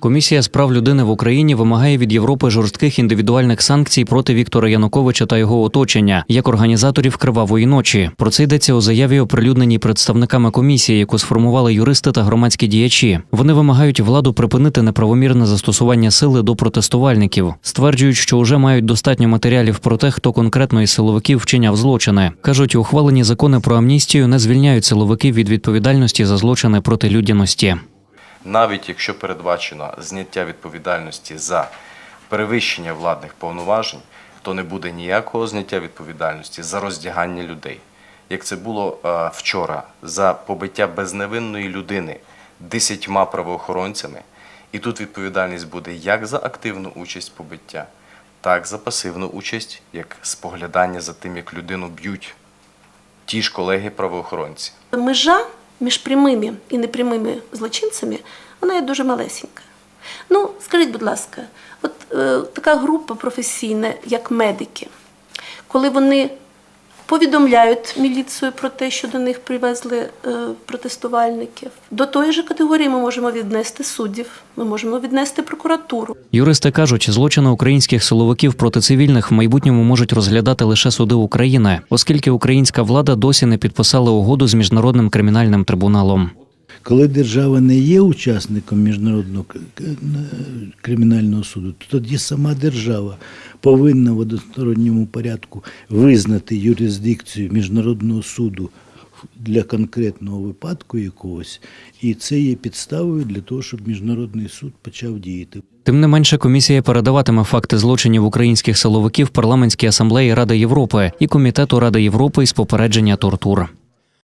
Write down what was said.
Комісія з прав людини в Україні вимагає від Європи жорстких індивідуальних санкцій проти Віктора Януковича та його оточення як організаторів кривавої ночі. Про це йдеться у заяві, оприлюдненій представниками комісії, яку сформували юристи та громадські діячі. Вони вимагають владу припинити неправомірне застосування сили до протестувальників. Стверджують, що вже мають достатньо матеріалів про те, хто конкретно із силовиків вчиняв злочини. кажуть, ухвалені закони про амністію не звільняють силовиків від відповідальності за злочини проти людяності. Навіть якщо передбачено зняття відповідальності за перевищення владних повноважень, то не буде ніякого зняття відповідальності за роздягання людей. Як це було е, вчора за побиття безневинної людини десятьма правоохоронцями, і тут відповідальність буде як за активну участь побиття, так за пасивну участь, як споглядання за тим, як людину б'ють ті ж колеги правоохоронці. Межа між прямими і непрямими злочинцями вона є дуже малесенька. Ну, скажіть, будь ласка, от е, така група професійна, як медики, коли вони повідомляють міліцію про те, що до них привезли е, протестувальників, до тої ж категорії ми можемо віднести суддів, ми можемо віднести прокуратуру. Юристи кажуть, злочини українських силовиків проти цивільних в майбутньому можуть розглядати лише суди України, оскільки українська влада досі не підписала угоду з міжнародним кримінальним трибуналом. Коли держава не є учасником міжнародного кримінального суду, то тоді сама держава повинна в односторонньому порядку визнати юрисдикцію міжнародного суду для конкретного випадку якогось, і це є підставою для того, щоб міжнародний суд почав діяти. Тим не менше, комісія передаватиме факти злочинів українських силовиків парламентській асамблеї Ради Європи і комітету Ради Європи із попередження тортур.